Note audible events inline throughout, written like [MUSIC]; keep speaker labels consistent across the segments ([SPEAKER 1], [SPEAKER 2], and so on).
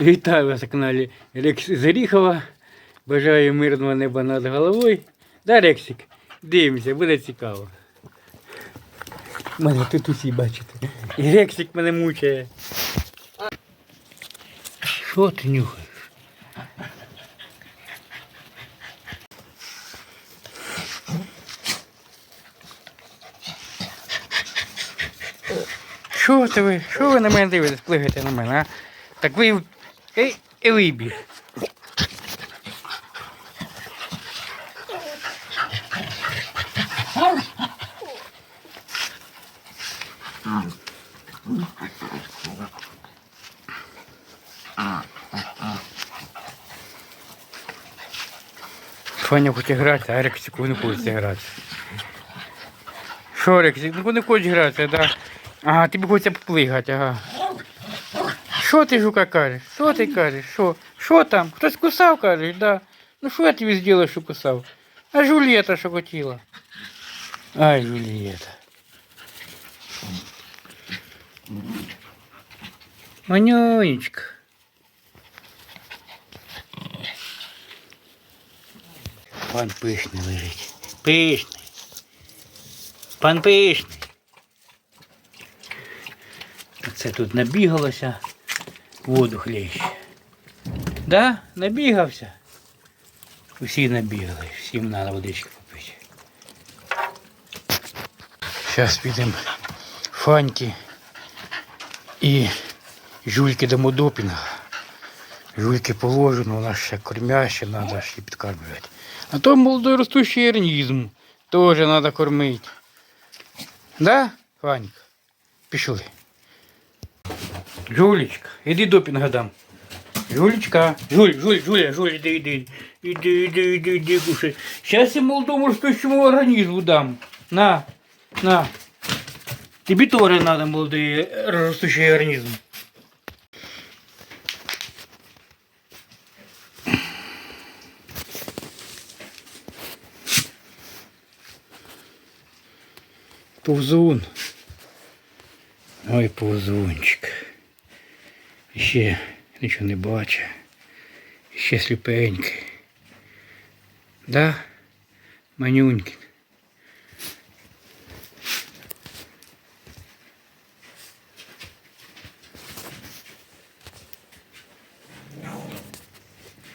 [SPEAKER 1] Вітаю вас на каналі Рекс з Оріхова. Бажаю мирного неба над головою. Да, Рексик? Дивимося, буде цікаво. Мене тут усі бачите. І Рексик мене мучає. Що ти нюхаєш? Що це ви? Що ви на мене дивитесь, плигаєте на мене, а? Так ви і, і вибіг. Фаня хоче грати, а Рексику не хоче грати. Що, Рексик, ну не хочеш грати, да? Ага, тобі хочеться поплигати, ага. Що ти, жука, кажеш? Що ти кажеш? Що? Що там? Хтось кусав, кажеш, да? Ну що я тобі зробив, що кусав? А Жулієта що хотіла. Ай, Жулієта. Манюнечка. Пан пишний лежить. Пишний. Пан пишний. Це тут набігалося. Воду хлеще. Да? Набігався. Усі набігали, всім треба водички попити. Зараз підемо фаньки і жульки дамо допінга. Жульки положено, у нас ще кормяще, треба ще підкармлювати. А то молодой ростущий організм теж треба кормити. Да, Фанька? Пішли. Жулечка, іди допінга дам. Жулечка, Жуль, Жуль, Жуля, Жуль, іди, іди. Іди, іди, іди, іди, кушай. Сейчас я молодому растущему организму дам. На, на. Тебе тоже надо молодой э, растущий организм. Повзун. Ой, повзунчик. Ще нічого не бачу. Ще сліпенький. Да? Манюнький.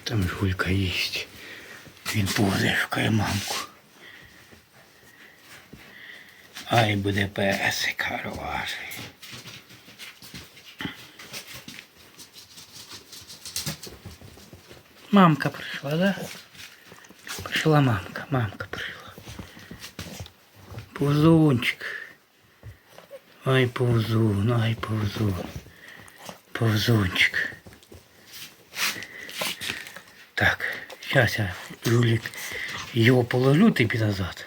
[SPEAKER 1] Там жулька їсть. Він повзе шукає мамку. Ай буде песик хороший. Мамка прийшла, да? Прийшла мамка, мамка прийшла. Повзунчик. Ай, повзун, ай, повзун. Повзунчик. Так, сейчас я, Жулик, його положу тобі назад.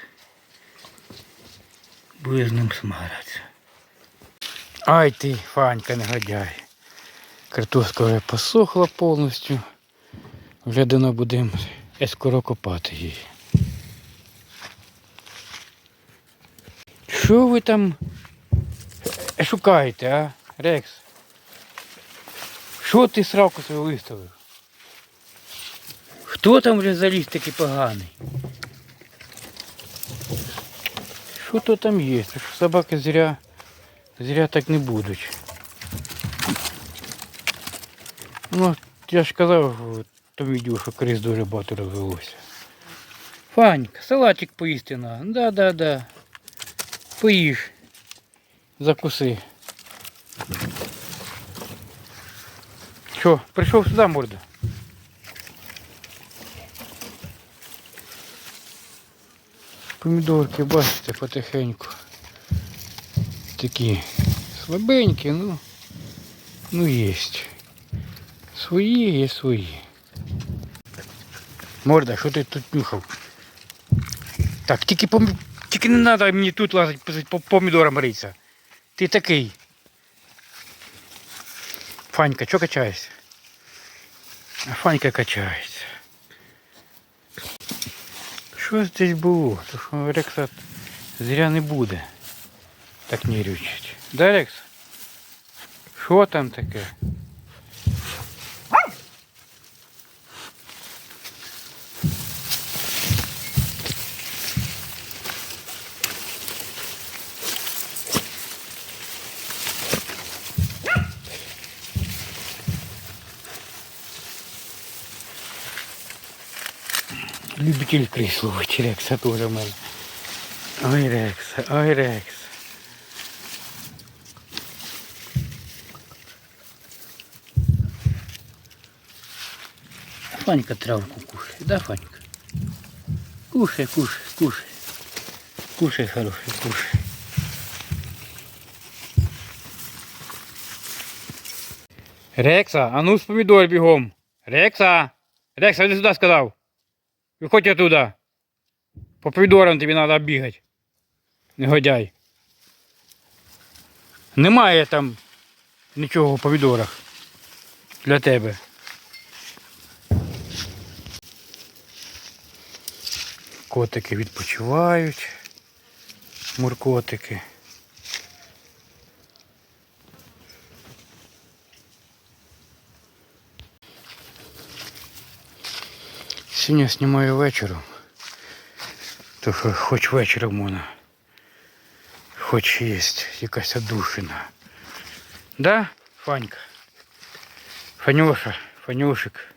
[SPEAKER 1] Буде з ним смагратися. Ай ти, Фанька, негодяй. Картошка вже посохла повністю. Вже давно будемо скоро копати її. Що ви там шукаєте, а, Рекс? Що ти сраку свою виставив? Хто там вже заліз такий поганий? Що то там є? Ж собаки зря, зря так не будуть. Ну, я ж казав в тому відео, що криз дуже багато розвелося. Фанька, салатик поїсти на. Да, да, да. Поїж. Закуси. Що, прийшов сюди, морда? Помідорки, бачите, потихеньку. Такі слабенькі, ну, ну єсть. Свої є свої. Морда, що ти тут нюхав? Так, тільки помі... тільки не треба мені тут лазити по- по помідорам ритися. Ти такий. Фанька, що качаєшся? А Фанька качається. Що здесь було? То що Рекса зря не буде. Так нервничать. Да, Рекс? Що там таке? Любитель крыс ловить, Рекса тоже в мене. Ой, Рекса, ой, Рекс. Фанька травку кушает, да, Фанька? Кушай, кушай, кушай. Кушай, хороший, кушай. Рекса, а ну з помідор бігом. Рекса! Рекса, іди сюди сказав. Виходь оттуда. По помідорам тобі треба бігати. Негодяй. Немає там нічого в помідорах для тебе. Котики відпочивають. Муркотики. Сьогодні знімаю вечором. Що хоч вечором можна. Хоч є якась одушина. Да, Фанька? Фанюша, Фанюшик.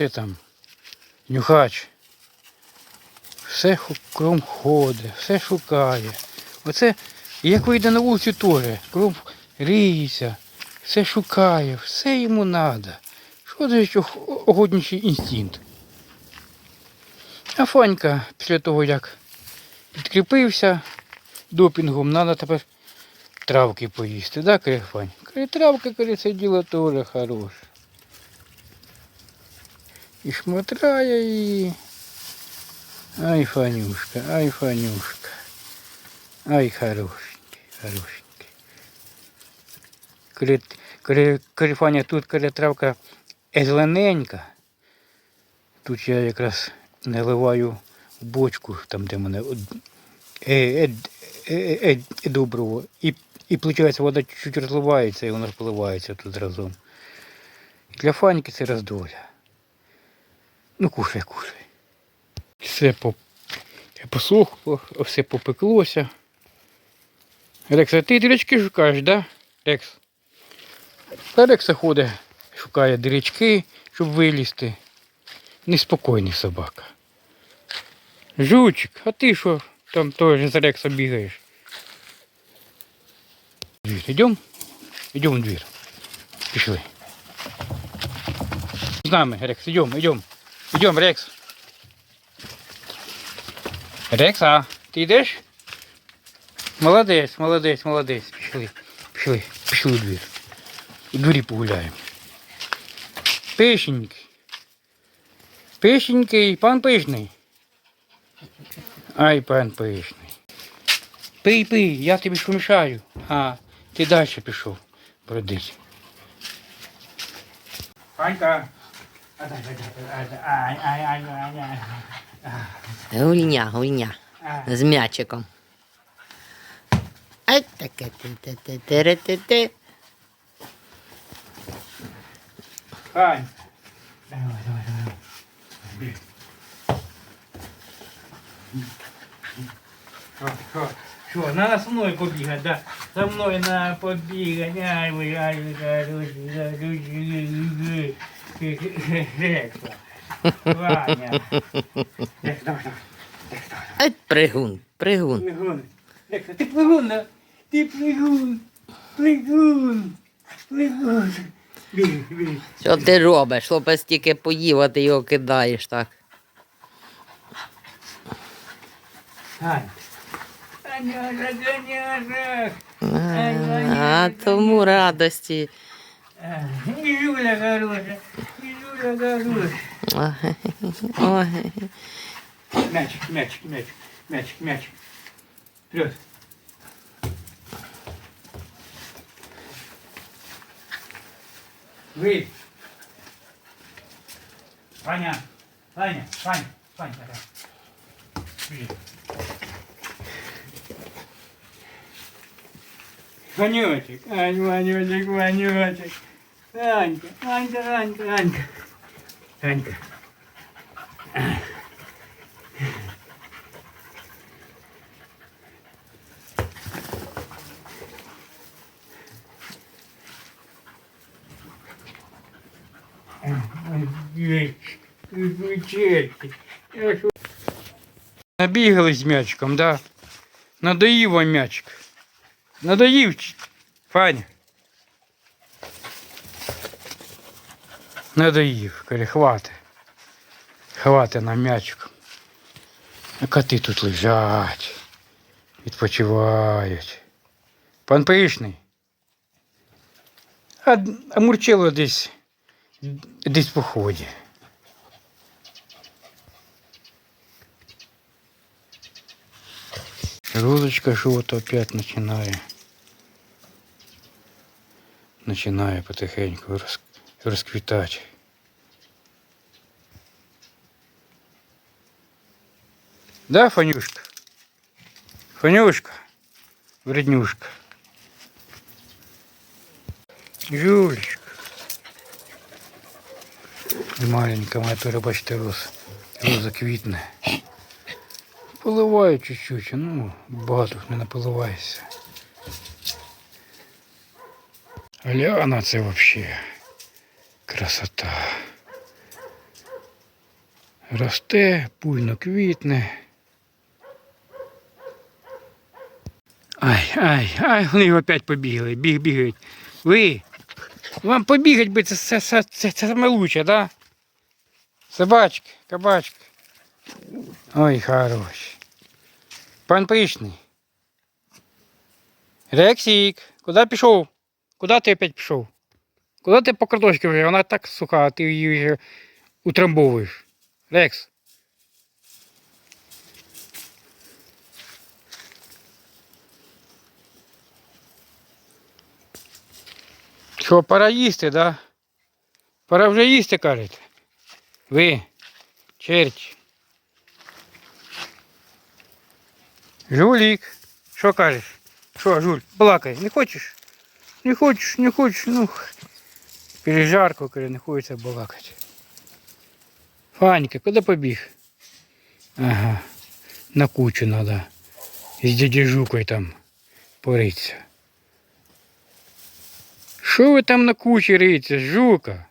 [SPEAKER 1] Де там? Нюхач. Все кром ходить, все шукає. Оце, як вийде на вулицю теж, кром риється, все шукає, все йому треба. Що це огодніший інстинкт? А Фанька після того, як підкріпився допінгом, треба тепер травки поїсти, да, каже Фань? Каже, травка, каже, це діло теж хороше. І шмотрає її. Ай, Фанюшка, ай, Фанюшка. Ай, хорошенький, хорошенький. Коли, коли, коли Фаня тут, коли травка зелененька, тут я якраз наливаю в бочку, там де мене е, е, е, е, е, доброго. І, і виходить, вода чуть-чуть розливається і вона розпливається тут разом. Для Фаньки це роздоля. Ну, кушай, кушай. Все по... посохло, все попеклося. Рекс, а ти дірочки шукаєш, да? Рекс? Та Рекса ходить, шукає дірочки, щоб вилізти. Неспокійний собака. Жучик, а ти що там теж за Рекса бігаєш? Двір, йдем? Йдем в двір. Пішли. З нами, Рекс, йдем, йдем. Йдем, Рекс. Рекса, ти йдеш? Молодець, молодець, молодець. Пішли, пішли, пішли у двір. У дворі погуляємо. Пишенький. Пишенький, пан пишний. Ай, пан пишний. Пий, пий, я тобі ж помішаю. А, ти далі пішов бродить. Панька. А, дай, дай, дай, дай, ай, ай, ай, ай, ай.
[SPEAKER 2] Гульня, гульня. З м'ячиком. Ай, таке ти ти ти ти ти
[SPEAKER 1] Хань. Давай, давай, давай. Бег. Що, що, со мною побігати, да? За мною на побігати. Ай, ви, ай, ви, хороші. Рекса. Ваня. Рекс, давай, давай.
[SPEAKER 2] Ай, пригун, пригун.
[SPEAKER 1] Плигун. Ти плигун, да? Ти плигун. Плигун. Плигун.
[SPEAKER 2] Що ти робиш? Хлопець тільки поїв, а ти його кидаєш так. А тому радості.
[SPEAKER 1] Юля хороша. Юля хороша.
[SPEAKER 2] Ой.
[SPEAKER 1] Мячик, мячик, мячик, мячик, Вы. Ваня, Ваня, Вань. Ваня, давай. Бежи. Ванютик, Ань, Ванечек, Ванечек. Анька, Анька, Анька, Анька. Анька. Набігали з м'ячиком, да. Надоїв вам м'ячик. Надоїв, чи- Фаня. Надоїв, каже, хвати. Хвати нам м'ячик. А коти тут лежать, відпочивають. Пан Пишний. А, а Мурчило десь, десь в поході. Розочка что-то опять начинает. Начинає потихеньку роз, розквітати. Да, Фанюшка? Фанюшка? Вреднюшка. Жулечка. Маленька моя тоже, бачите, роз, роза квітне. Поливаю чуть-чуть, ну, багато не наполивається. Аляна це вообще красота. Росте, буйно квітне. Ай, ай, ай, вони опять побігли, біг бігають. Ви, вам побігать би це, це, це, це, це саме лучше, да? Собачки, кабачки. Ой, хорош. Пан Пишний. Рексік, куди пішов? Куди ти опять пішов? Куди ти по картошці вже? Вона так суха, а ти її вже утрамбовуєш. Рекс. Що, пора їсти, да? Пора вже їсти, кажете. Ви, черті. Жулік, що кажеш? Що, Жуль, балакай, не хочеш? Не хочеш, не хочеш, ну. Пережарко, коли не хочеться балакати. Фанька, куди побіг? Ага, на кучу надо. З дяді Жукою там пориться. Що ви там на кучі риється, жука?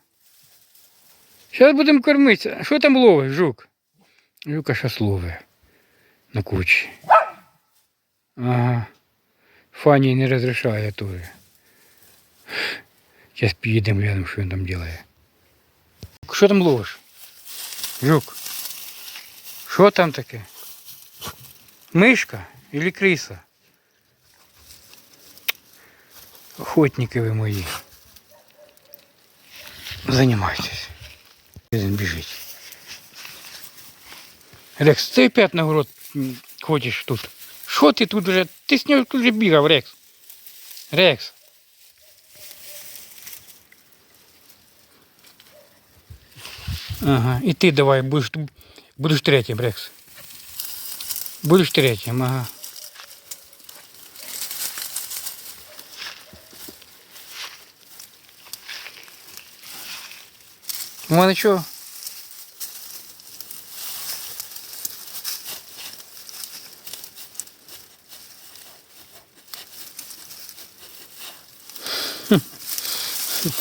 [SPEAKER 1] Зараз будемо кормитися. А Що там ловиш, жук? Жука щас ловить на кучі. Ага. Фані не розрішає теж. Зараз підемо глянемо, що він там робить. Що там ловиш? Жук. Що там таке? Мишка или криса? Охотники ви мої. Занимайтесь. Він біжить. Рекс, ти опять на город тут. Що ти тут вже? Ти з нього тут вже бігав, Рекс. Рекс. Ага, і ти давай будеш, будеш третім, Рекс. Будеш третім, ага. У мене що?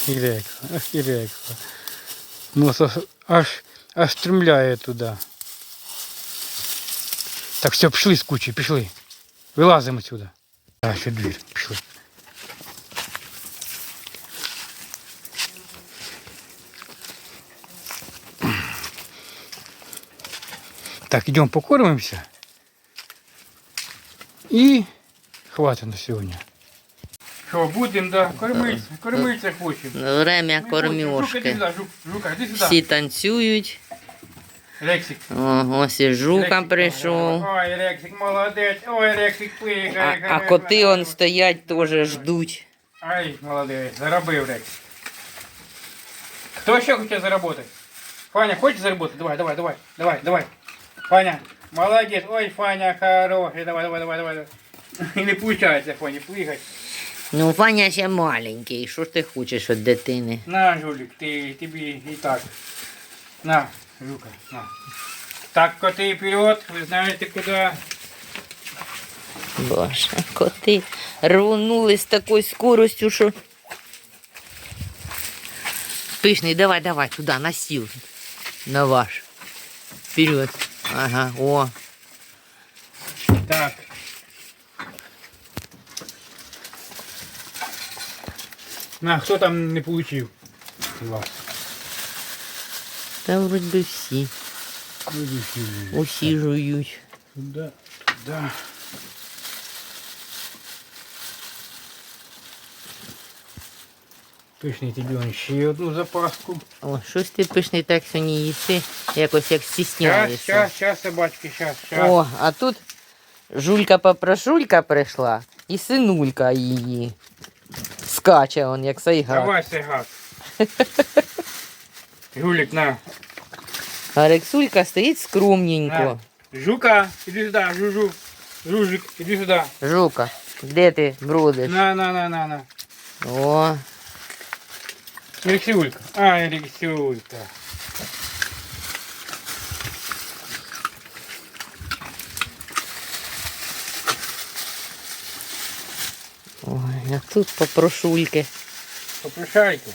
[SPEAKER 1] Ірекса, ах Ірекса. Нос аж, аж, аж стремляє туди. Так, все, пішли з кучі, пішли. Вилазимо сюди. А, ще двір, пішли. Так, идем покормимся. И хватит на сегодня. Что, будем, да, кормиться, кормиться хочем.
[SPEAKER 2] Время кормюшки.
[SPEAKER 1] Жука, иди сюда.
[SPEAKER 2] Всі танцюють.
[SPEAKER 1] Рексик.
[SPEAKER 2] О, ось і жука
[SPEAKER 1] Рексик,
[SPEAKER 2] прийшов.
[SPEAKER 1] Ой, Рексик, молодець. Ой, Рексик,
[SPEAKER 2] А,
[SPEAKER 1] пикає.
[SPEAKER 2] а коти он стоять, теж ждуть.
[SPEAKER 1] Ай, молодець, заробив Рексик. Хто ще хоче заработати? Фаня, хочеш заработати? Давай, давай, давай, давай, давай. Фаня, молодець. Ой, Фаня, хороший. Давай, давай, давай, давай. Не получається, Фані, плигать.
[SPEAKER 2] Ну, Ваня ще маленький. Що ж ти хочеш від дитини?
[SPEAKER 1] На, жулик, ти, тобі і так. На, Жука, на. Так, коти вперед, ви знаєте куди.
[SPEAKER 2] Боже, коти рвонули з такою скоростю, що Пишний, давай, давай, туди, на стіл. На ваш. Вперед. Ага, о.
[SPEAKER 1] Так. На, хто там не получив? Клас.
[SPEAKER 2] Та вроді би всі. Усі жують.
[SPEAKER 1] Туда, туда. Пишний тобі он ще одну запаску.
[SPEAKER 2] О, щось ти пишний так сьогодні їси, якось як стісняєшся.
[SPEAKER 1] щас, щас, собачки, щас, щас.
[SPEAKER 2] О, а тут жулька попрошулька прийшла і синулька її. Скаче он, як сайгак.
[SPEAKER 1] Давай, Сегат. [LAUGHS] Жулик, на.
[SPEAKER 2] А Рексулька стоїть скромненько.
[SPEAKER 1] на. Жука, иди сюда, жужу. Жужик, иди сюда.
[SPEAKER 2] Жука, де ти бродиш?
[SPEAKER 1] На, на, на, на, на.
[SPEAKER 2] О,
[SPEAKER 1] Алексеулька. А, Алексеулька.
[SPEAKER 2] А тут попрошульки.
[SPEAKER 1] Попрошайки.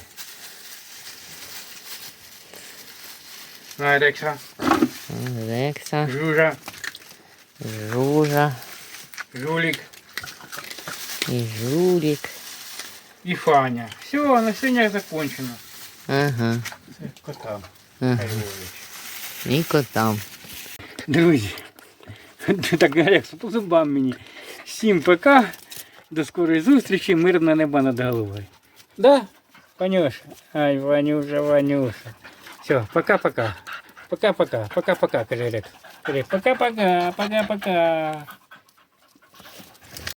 [SPEAKER 1] Рекса.
[SPEAKER 2] Рекса,
[SPEAKER 1] Жужа.
[SPEAKER 2] Жужа
[SPEAKER 1] Жулик.
[SPEAKER 2] і Жулік.
[SPEAKER 1] И Фаня. Все, на сегодня закончено.
[SPEAKER 2] Ага.
[SPEAKER 1] Котам.
[SPEAKER 2] ага. І котам.
[SPEAKER 1] Друзі, [LAUGHS] так як по зубам мені. Всім пока. До скорої зустрічі, мирне небо над головою. Да, Ванюша? Ай, Ванюша, Ванюша. Все, пока-пока. Пока-пока. Пока-пока, каже Рекс. Пока-пока, пока-пока.